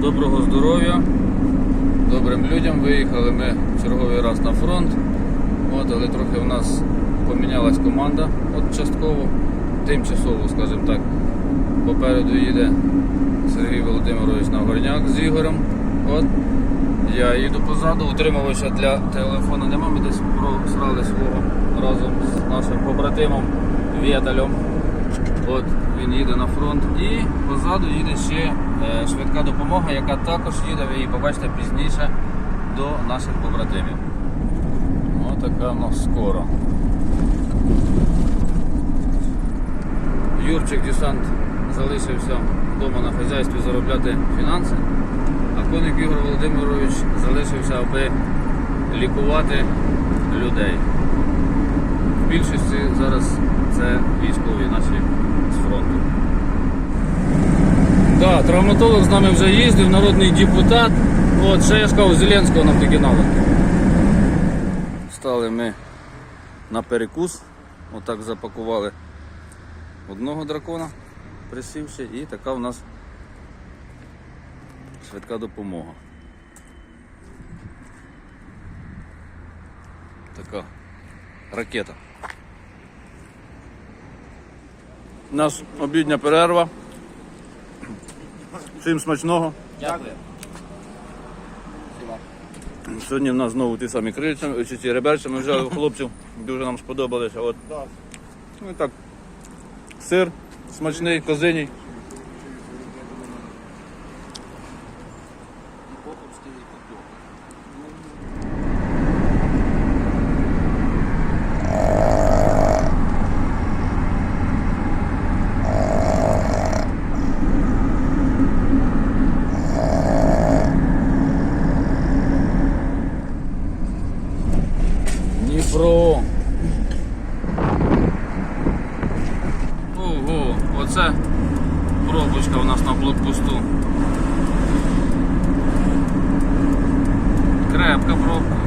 Доброго здоров'я, добрим людям. Виїхали ми черговий раз на фронт. От, але трохи в нас помінялась команда от частково, тимчасово, скажімо так. Попереду їде Сергій Володимирович Нагорняк з Ігорем. От. Я їду позаду, утримувача для телефону нема, ми десь просрали свого разом з нашим побратимом Вєталем. От він їде на фронт і позаду їде ще е, швидка допомога, яка також їде, ви її побачите пізніше до наших побратимів. Ось така в нас скоро. Юрчик Десант залишився вдома на хазяйстві заробляти фінанси, а коник Ігор Володимирович залишився, аби лікувати людей. В більшості зараз це військові наші фронту. Да, травматолог з нами вже їздив, народний депутат. От, ще я кажу, Зеленського нам таки надо. Стали ми на перекус. Отак запакували одного дракона, присівши, і така в нас швидка допомога. Така ракета. У нас обідня перерва. Всім смачного. Дякую. Сьогодні в нас знову ті самі крильця, чи ці реберця ми взяли у хлопців, дуже нам сподобалися. От. Ну і так. Сир смачний, козиній. do grupo.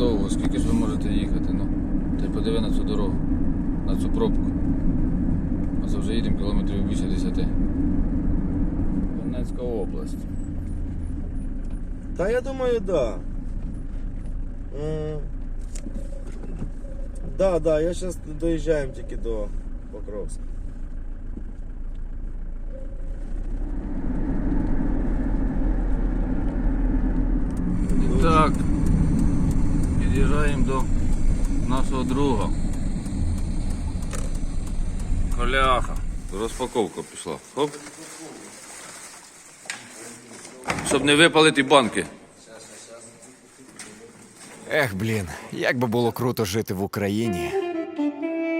Довго, скільки ж ви можете їхати? Ну, й подиви на цю дорогу, на цю пробку. А це вже їдемо кілометрів більше 10. Донецька область. Та я думаю, да. М, Да, да, я зараз доїжджаємо тільки до Покровська. І так, під'їжджаємо до нашого друга. Коляха. Розпаковка пішла. Хоп. Щоб не випалити банки. Ех, блін, як би було круто жити в Україні.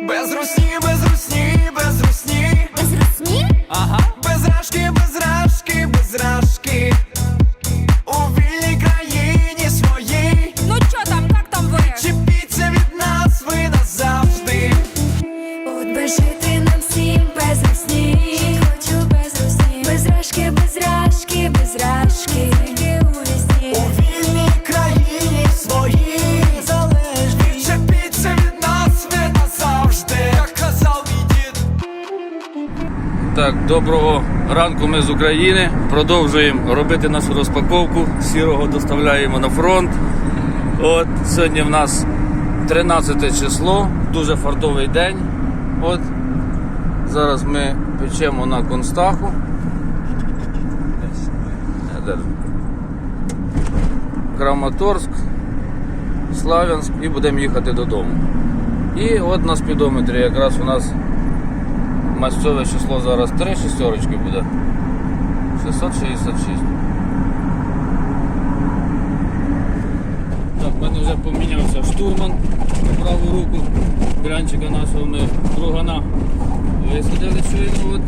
Без русні, без русні, без русні, Без русні? ага, без рашки, без рашки, без рашки. Доброго ранку ми з України. Продовжуємо робити нашу розпаковку. Сірого доставляємо на фронт. От сьогодні в нас 13 число, дуже фартовий день. От зараз ми печемо на констаху. Краматорськ, Славянськ і будемо їхати додому. І от на спідометрі якраз у нас Масцьове число зараз 3 шістерочки буде. 666. Так, в мене вже помінявся штурман на праву руку. Брянчика нашого ми другана висадили щойно, от.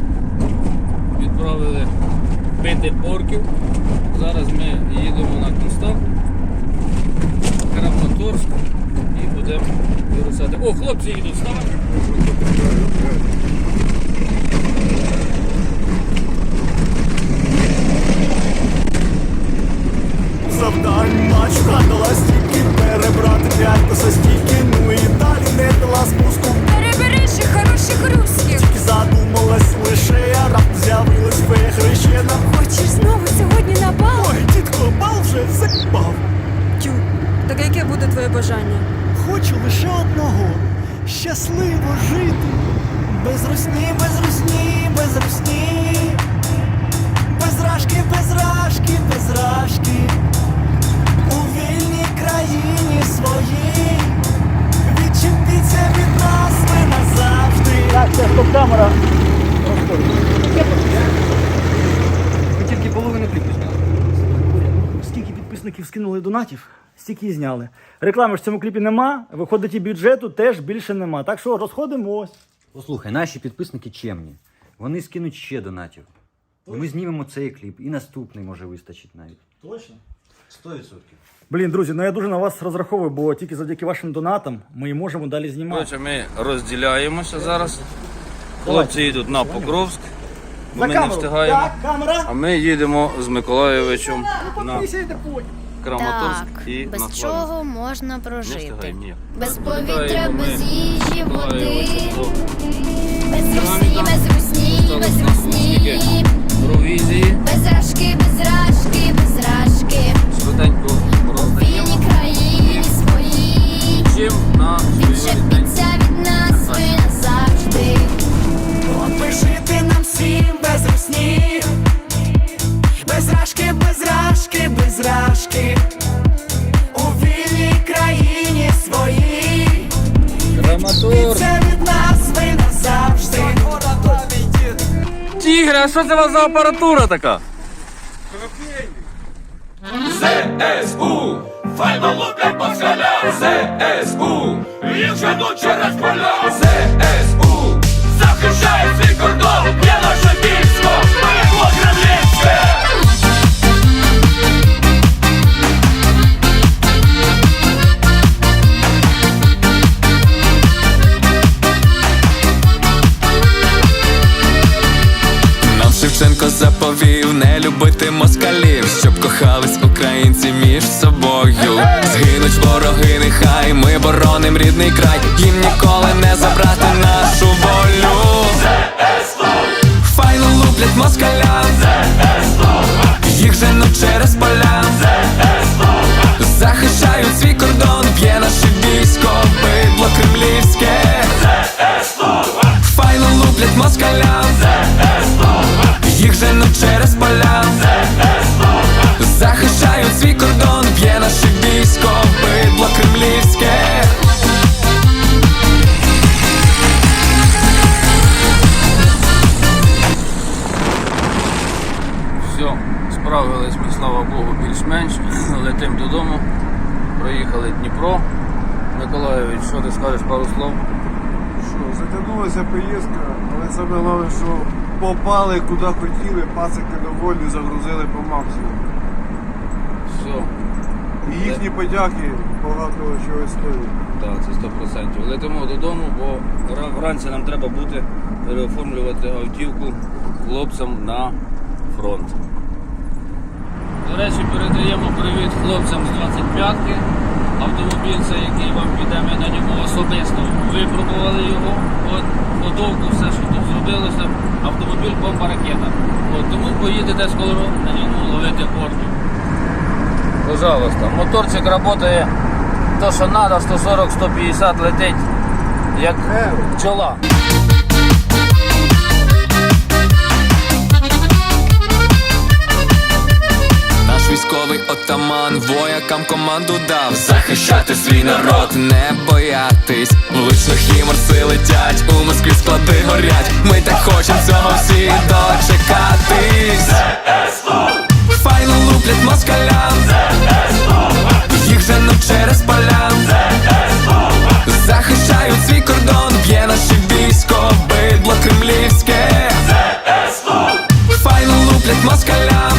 відправили бити орків. Зараз ми їдемо на Констант, Краматорськ і будемо вирушати. О, хлопці їдуть, вставай! Вже закбав. Тю, так яке буде твоє бажання? Хочу лише одного щасливо жити. Без русні, без русні, без русні. Без рашки, без рашки, без рашки. У вільній країні своїй. Відчепіться від нас ви назавжди. Так, це стоп камера. Ви тільки половину. Скільки підписників скинули донатів, стільки і зняли. Реклами ж в цьому кліпі нема, виходить і бюджету теж більше нема. Так що розходимось. Послухай, наші підписники чемні. Вони скинуть ще донатів. І ми знімемо цей кліп, і наступний може вистачить навіть. Точно? Сто відсотків. Блін, друзі, ну я дуже на вас розраховую, бо тільки завдяки вашим донатам ми і можемо далі знімати. Ми розділяємося зараз. Хлопці їдуть на Покровськ, бо За ми не встигаємо. Так, камера. А ми їдемо з Миколаєвичем на Краматорськ Так, і на без Славянськ. чого можна Не прожити? встигаємо. Без повітря, ми без їжі, води, без русні, без русні, без скільки? русні, провізії. без рашки, без рашки, без рашки. Швиденько У роздаємо. вільній країні своїй. Чим на. Відчепіться від рашки. У вільній країні своїй. Краматорськ. Це від нас ви назавжди. Тігре, а що це у вас за апаратура така? ЗСУ, файно луплять москаля ЗСУ, їх женуть через поля ЗСУ, захищає свій кордон, є наше нехай ми бороним рідний край, їм ніколи не забрати нашу волю. Файно луплять москалям, їх женуть через поля. Захищають свій кордон, б'є наше військо, бидло кремлівське. Файно луплять москалям, Все, справились ми, слава Богу, більш-менш. Летим додому. Проїхали Дніпро. Миколаєвич, що ти скажеш пару слов? Що, затягнулася поїздка, але саме головне, що попали куди хотіли, пасики доволі, загрузили по максимуму. Все, І їхні подяки багато чого стоїть. так, це 100%. Летимо додому, бо вранці нам треба буде переоформлювати автівку хлопцям на фронт. До речі, передаємо привіт хлопцям з 25-ки. Автомобіль це який вам піде, ми на ньому особисто випробували його. От ходовку, все, що тут зробилося, автомобіль бомба ракета. От, тому поїдете скоро на ньому ловити орду. Пожалуйста, моторчик працює то, що треба, 140-150 летить, як пчола. Отаман воякам команду дав захищати свій народ, не боятись. Влучно хімарси летять, у Москві склади горять. Ми так хочем цього всі дочекатись. Файно луплять москалям, їх женуть через поля. Захищають свій кордон, б'є наше військо, бидло кремлівське. Файно луплять москалям,